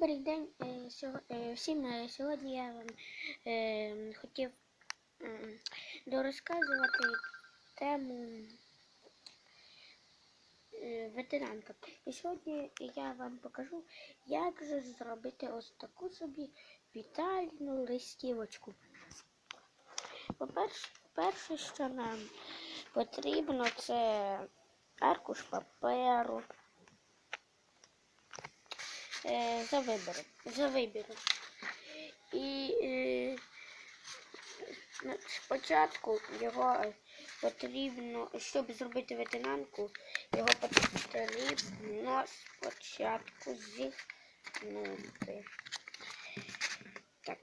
Добрий день е, е, всім. Е, Сьогодні я вам хотів дорозказувати тему ветеранка. І сьогодні я вам покажу, як же зробити ось таку собі вітальну листівочку. По-перше, перше, що нам потрібно, це аркуш паперу. Е, за вибором. За вибіром. І е, ну, спочатку його е, потрібно, щоб зробити ветенанку, його потрібно спочатку зігнути. Так.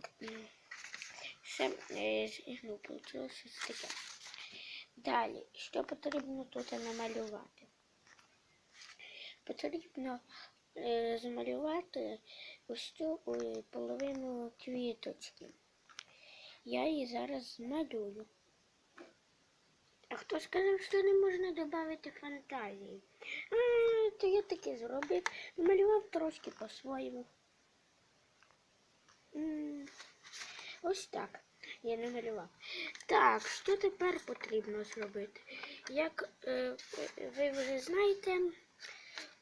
Ще е, зігнув, вийшло щось таке. Далі, що потрібно тут намалювати? Потрібно замалювати ось цю е, половину квіточки. Я її зараз змалюю. А хто сказав, що не можна додати фантазії? А, то я таки зробив. Намалював трошки по-своєму. Ось так. Я намалював. Так, що тепер потрібно зробити? Як е, е, ви вже знаєте,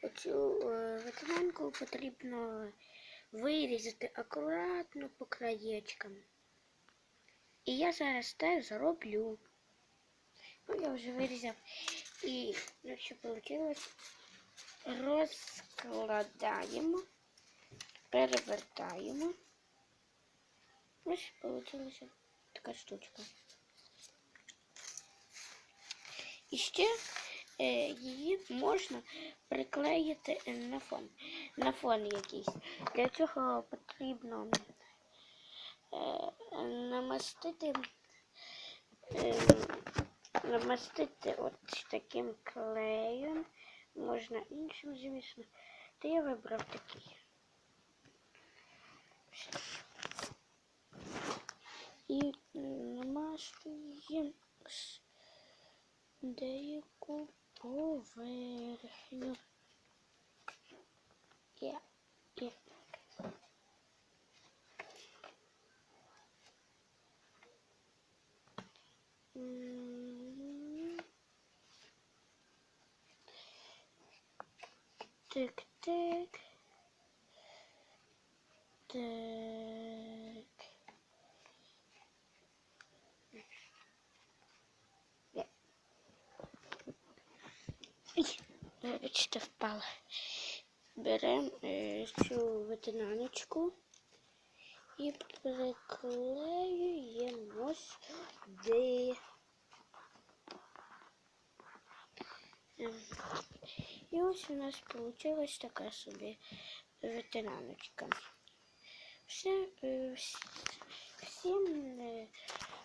Оцю е, ветенанку потрібно вирізати акуратно по краєчкам. І я зараз те зроблю. Ну, я вже вирізав. І ну, що вийшло? Розкладаємо, перевертаємо. Ось вийшла така штучка. І ще її можна приклеїти е, на фон. На фон якийсь. Для цього потрібно е, намастити, е, намастити от таким клеєм. Можна іншим, звісно. Та я вибрав такий. І намастуємо деяку поверхню. Я, я. М. Так, так. Так. Ой, Вибачте, впала. Беремо е, цю ветенаночку і приклеюємо сюди. І ось у нас вийшла така собі ветенаночка. Все, е, вс- всім е,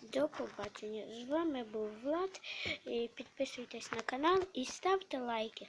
до побачення. З вами був Влад. Підписуйтесь на канал і ставте лайки.